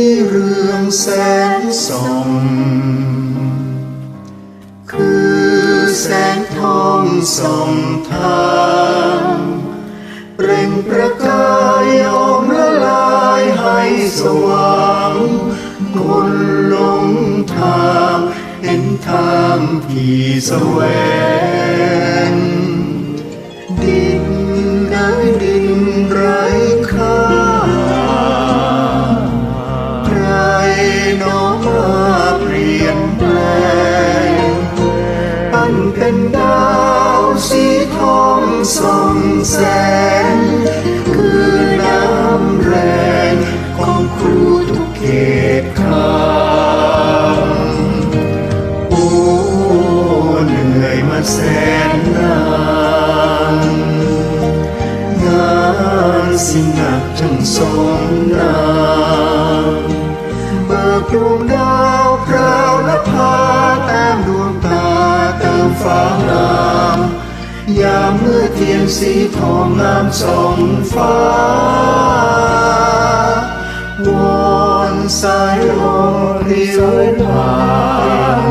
ที่เรืองแสงส่องคือแสงทองส่องทางเปล่งประกายยอมละลายให้สว่างคนหลงทางเห็นทางที่แสวง เป็นดาวสีทองส่องแสง คือน้ำแรงของครูทุกเขตขางโอ้เหนื่อยมาแสนนานงานสิหนักจังสมนามเบิกดวงดาวพราวและพา ยามเมื่อเทียนสีทองงามส่องฟ้าวอนสายลมเรียวผ่าน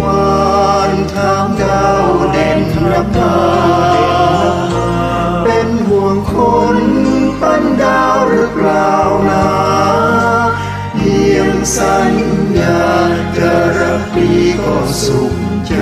วานทางดาวเด่นนภาเป็นห่วงคนปั้นดาวหรือเปล่านะเพียงสัญญาจะรักดีก็สุข ใจ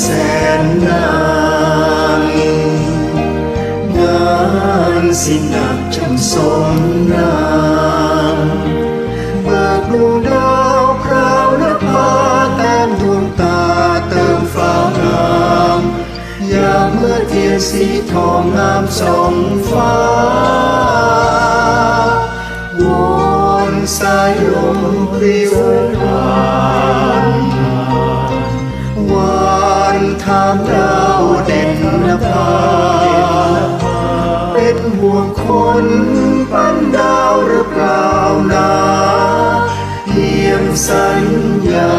แสนนานงานสิหนักจังสมนามเบิกดวงดาวพราวและพาแต้มดวงตาเติมฟ้างามยามเมื่อเทียนสีทองงามสองฟ้าวอนสายลมปลิวผ่านานทางดาวเด่นนภาเป็นห่วงคนปั้นดาวหรือเปล่านาเพียงสัญญา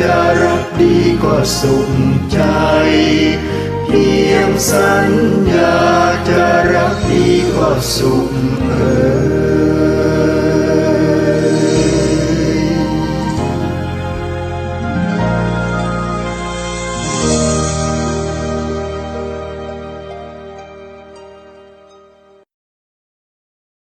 จะรักดีก็สุขใจ เพียงสัญญาจะรักดีก็สุขเออ